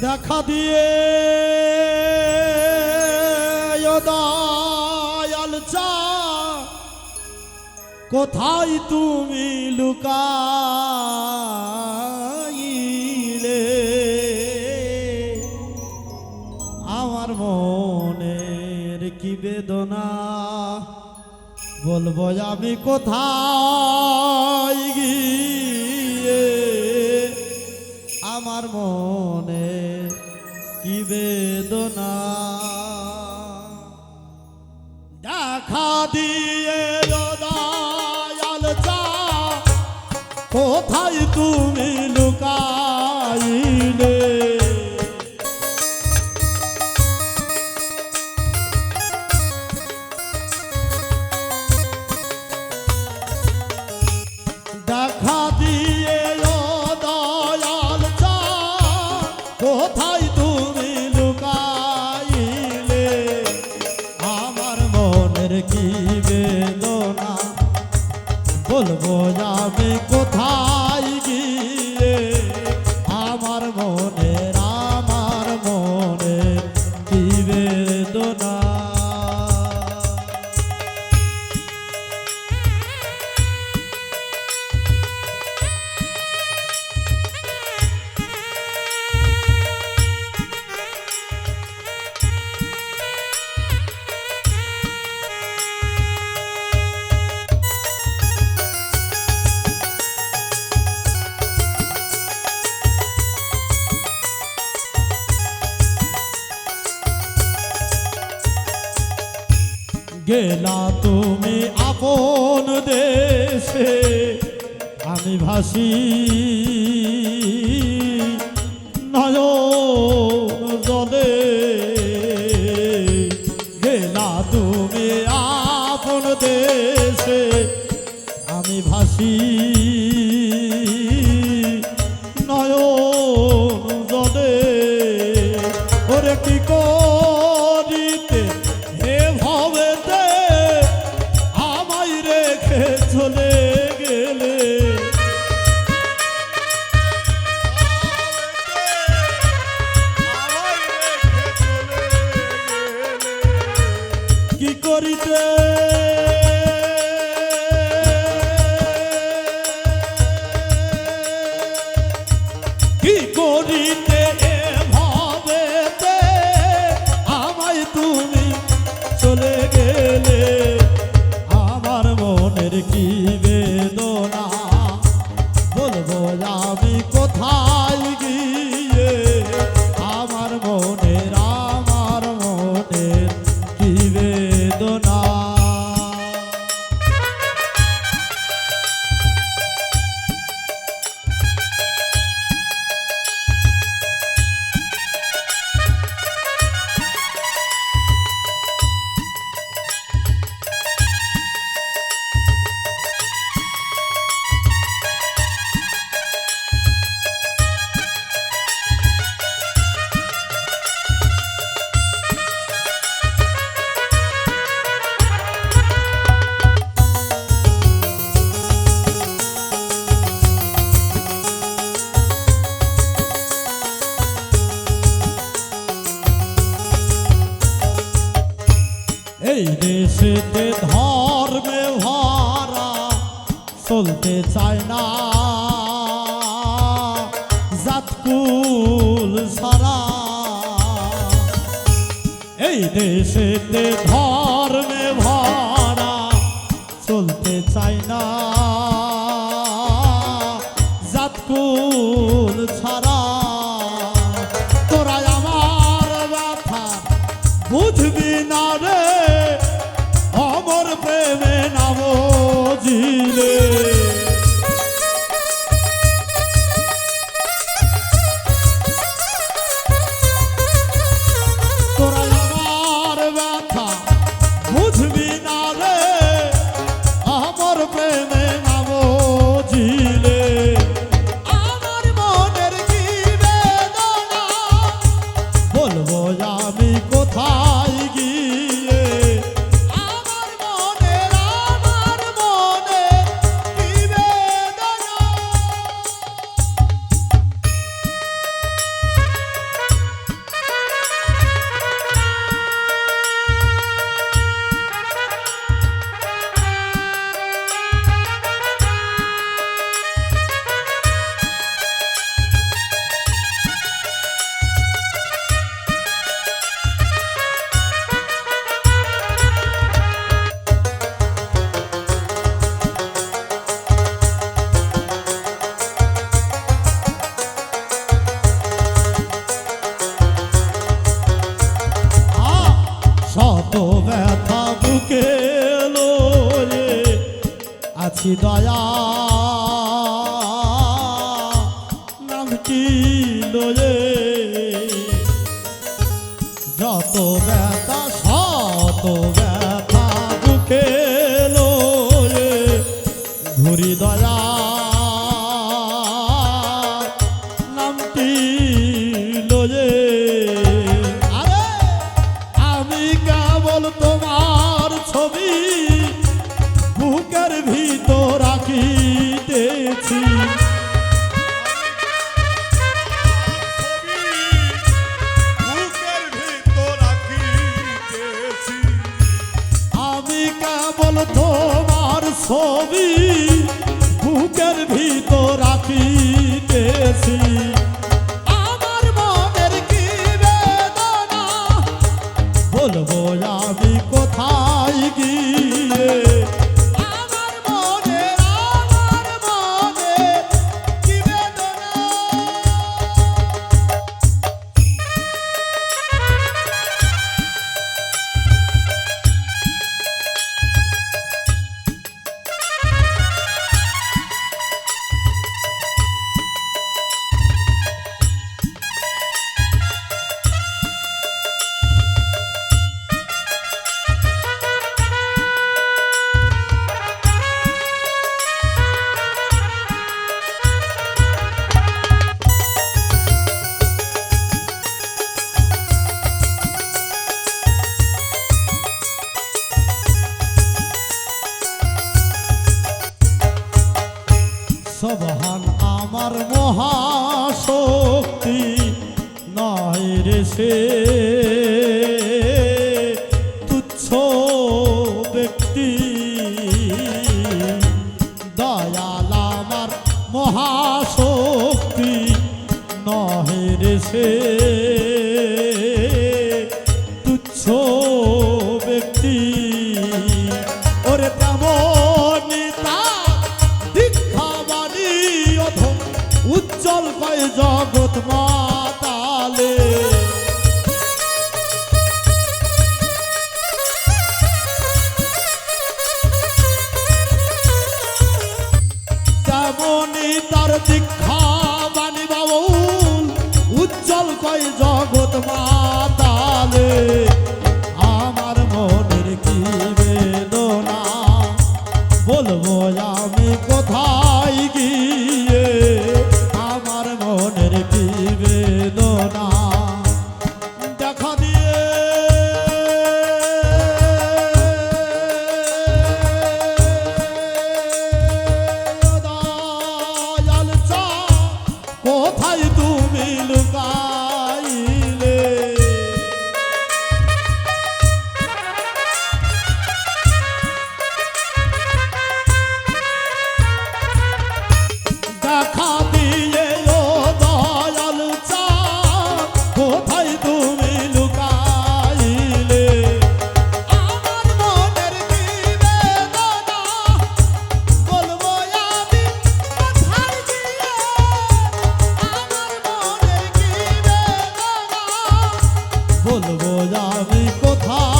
দেখা দিয়ে দয়াল কোথায় তুমি লুকাইলে? আমার মনের কি বেদনা? বলব আমি কোথায় গিয়ে? আমার মনে কি বেদনা? দেখা দিয়ে দয়াল কোথায় তুমি আমি কোথায় গিয়ে? গেলা তুমি আপন দেশে আমি ভাসি নয়ন জলে গেলা তুমি আপন দেশে আমি ভাসি আমি চলতে চায় না। জাতকুল সারা এই দেশেতে ধর্মে নাম কি যত ব্যথা শত ব্যথা বুকে ছবি বুকের ভিতর রাখিতেছি আমার মনের কি বেদনা? বলব আমি কোথায় গিয়ে মহাশক্তি নাই রে সে। তুচ্ছ ব্যক্তি। দয়াল আমার মহাশক্তি নয় রে সে। কয় জগৎ মাতালে। আমার মনের বলব আমি কোথায় গিয়ে? আমার মনের কি বেদনা? দেখা দিয়ে। কোথায় তুমি বলব আমি কোথায়?